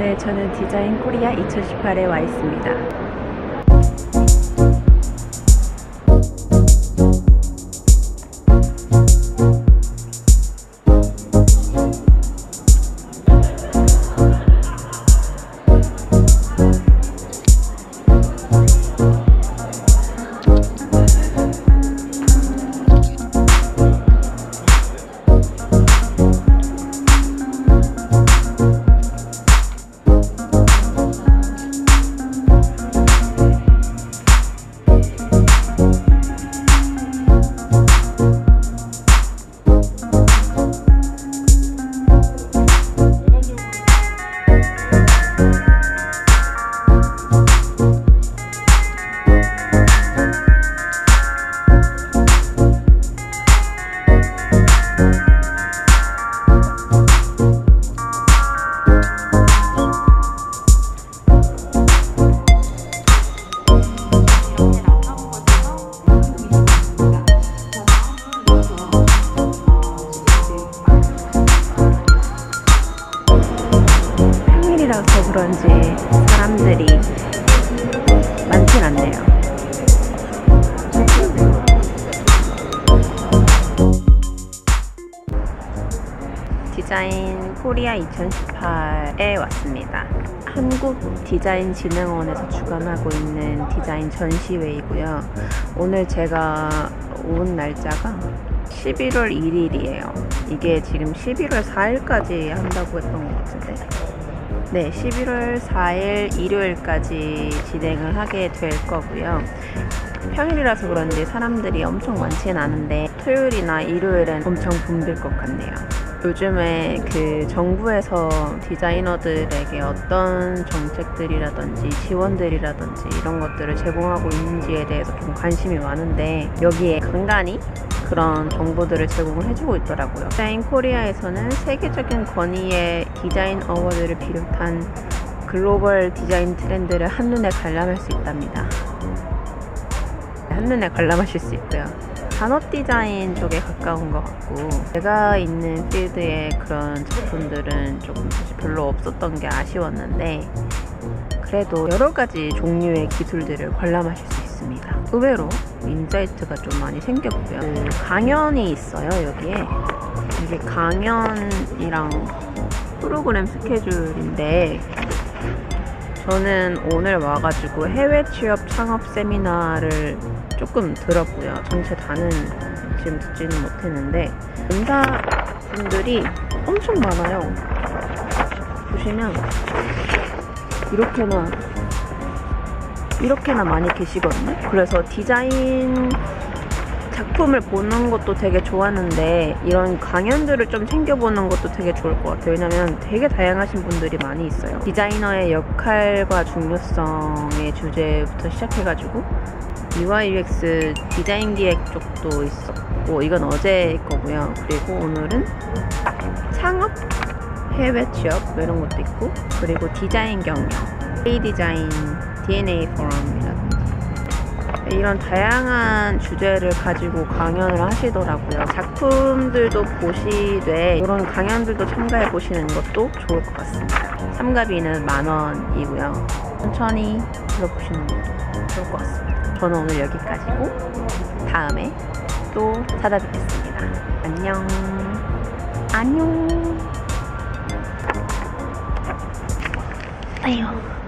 네, 저는 디자인 코리아 2018에 와 있습니다. 그런지 사람들이 많진 않네요. 디자인 코리아 2018에 왔습니다. 한국 디자인 진흥원에서 주관하고 있는 디자인 전시회이고요. 오늘 제가 온 날짜가 11월 1일이에요. 이게 지금 11월 4일까지 한다고 했던 것 같은데. 네, 11월 4일 일요일까지 진행을 하게 될 거고요. 평일이라서 그런지 사람들이 엄청 많진 않은데 토요일이나 일요일엔 엄청 붐빌 것 같네요. 요즘에 그 정부에서 디자이너들에게 어떤 정책들이라든지 지원들이라든지 이런 것들을 제공하고 있는지에 대해서 좀 관심이 많은데 여기에 간간히 그런 정보들을 제공을 해주고 있더라고요. 디자인 코리아에서는 세계적인 권위의 디자인 어워드를 비롯한 글로벌 디자인 트렌드를 한눈에 관람할 수 있답니다. 한눈에 관람하실 수 있고요. 산업 디자인 쪽에 가까운 것 같고 제가 있는 필드의 그런 작품들은 조금 별로 없었던 게 아쉬웠는데 그래도 여러 가지 종류의 기술들을 관람하실 수 있 습니다. 의외로 인사이트가 좀 많이 생겼고요. 그 강연이 있어요 여기에 이게 강연이랑 프로그램 스케줄인데 저는 오늘 와가지고 해외 취업 창업 세미나를 조금 들었고요. 전체 다는 지금 듣지는 못했는데 은사분들이 엄청 많아요. 보시면 이렇게나 이렇게나 많이 계시거든요. 그래서 디자인 작품을 보는 것도 되게 좋았는데 이런 강연들을 좀 챙겨보는 것도 되게 좋을 것 같아요. 왜냐면 되게 다양하신 분들이 많이 있어요. 디자이너의 역할과 중요성의 주제부터 시작해가지고 UI UX 디자인 기획 쪽도 있었고 이건 어제 거고요. 그리고 오늘은 창업 해외 취업 뭐 이런 것도 있고 그리고 디자인 경영, A 디자인, DNA 포럼이라든지 이런 다양한 주제를 가지고 강연을 하시더라고요. 작품들도 보시되 이런 강연들도 참가해 보시는 것도 좋을 것 같습니다. 참가비는 만 원이고요. 천천히 들어보시는 것도 좋을 것 같습니다. 저는 오늘 여기까지고 다음에 또 찾아뵙겠습니다. 안녕. 안녕. 아유.